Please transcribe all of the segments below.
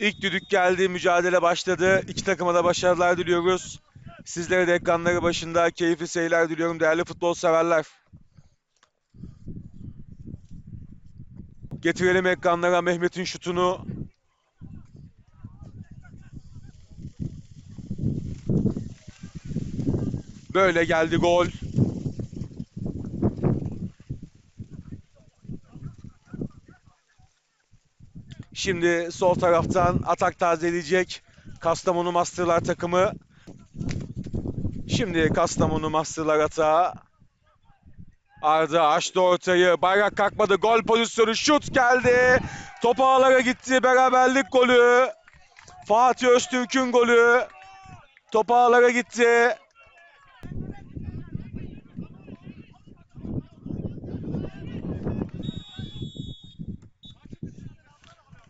İlk düdük geldi, mücadele başladı. İki takıma da başarılar diliyoruz. Sizlere de ekranları başında keyifli seyirler diliyorum değerli futbol severler. Getirelim ekranlara Mehmet'in şutunu. Böyle geldi gol. Şimdi sol taraftan atak tazeleyecek Kastamonu Masterlar takımı. Şimdi Kastamonu Masterlar atağı. Arda açtı ortayı. Bayrak kalkmadı. Gol pozisyonu. Şut geldi. Top ağlara gitti. Beraberlik golü. Fatih Öztürk'ün golü. Top ağlara gitti.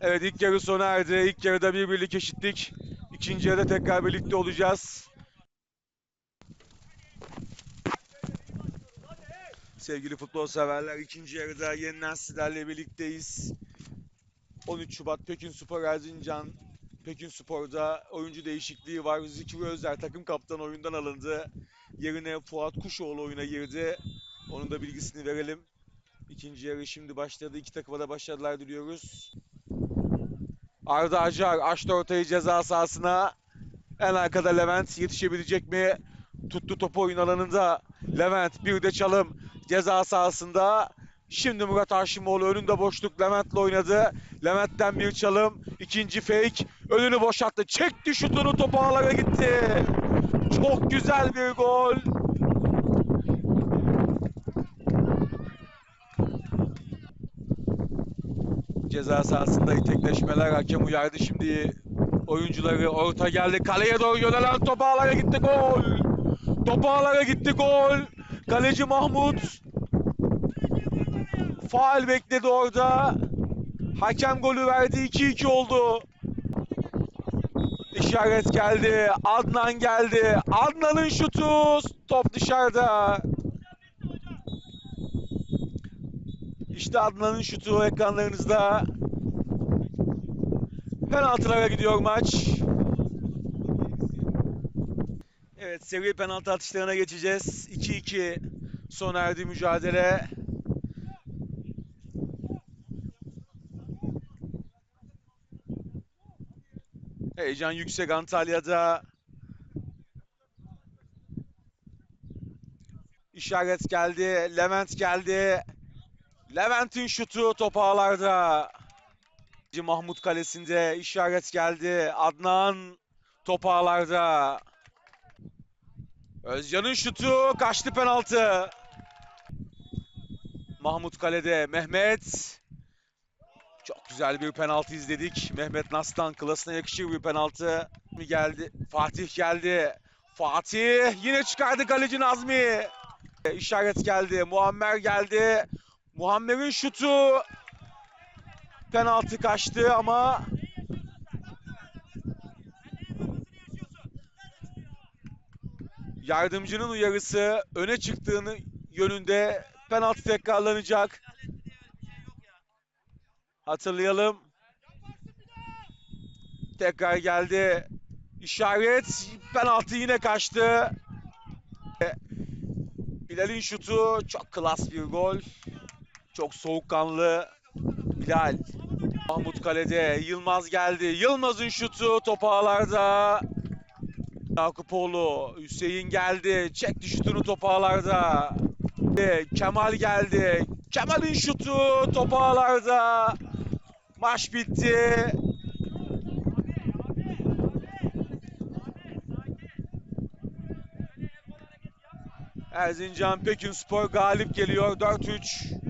Evet ilk yarı sona erdi. İlk yarıda bir birlik eşitlik. İkinci yarıda tekrar birlikte olacağız. Sevgili futbol severler ikinci yarıda yeniden sizlerle birlikteyiz. 13 Şubat Pekin Spor Erzincan Pekin Spor'da oyuncu değişikliği var. Zikri Özer takım kaptanı oyundan alındı. Yerine Fuat Kuşoğlu oyuna girdi. Onun da bilgisini verelim. İkinci yarı şimdi başladı. İki takıma da başarılar diliyoruz. Arda Acar açtı ortayı ceza sahasına. En arkada Levent yetişebilecek mi? Tuttu topu oyun alanında. Levent bir de çalım ceza sahasında. Şimdi Murat Haşimoğlu önünde boşluk Levent'le oynadı. Levent'ten bir çalım. ikinci fake. Önünü boşalttı. Çekti şutunu topu ağlara gitti. Çok güzel bir gol. Ceza sahasında itekleşmeler hakem uyardı şimdi oyuncuları orta geldi kaleye doğru yönelen top ağlara gitti gol. Top ağlara gitti gol. Kaleci Mahmut faal bekledi orada. Hakem golü verdi 2-2 oldu. İşaret geldi. Adnan geldi. Adnan'ın şutu. Top dışarıda. İşte Adnan'ın şutu ekranlarınızda. Penaltılara gidiyor maç. Evet seri penaltı atışlarına geçeceğiz. 2-2 sona erdi mücadele. Heyecan yüksek Antalya'da. İşaret geldi. Levent geldi. Levent'in şutu top ağlarda. Mahmut kalesinde işaret geldi. Adnan top ağlarda. Özcan'ın şutu kaçtı penaltı. Mahmut kalede. Mehmet. Çok güzel bir penaltı izledik. Mehmet Nas'tan klasına yakışır bir penaltı. Mi geldi? Fatih geldi. Fatih yine çıkardı kaleci Nazmi. İşaret geldi. Muammer geldi. Muammer'in şutu penaltı kaçtı ama yardımcının uyarısı öne çıktığını yönünde penaltı tekrarlanacak. Hatırlayalım. Tekrar geldi. İşaret penaltı yine kaçtı. Bilal'in şutu çok klas bir gol. Çok soğukkanlı Bilal. Mahmut kalede. Yılmaz geldi. Yılmaz'ın şutu top ağlarda. Yakupoğlu. Hüseyin geldi. Çekti şutunu top ağlarda. Kemal geldi. Kemal'in şutu top ağlarda. Maç bitti. Erzincan Pekinspor galip geliyor 4-3.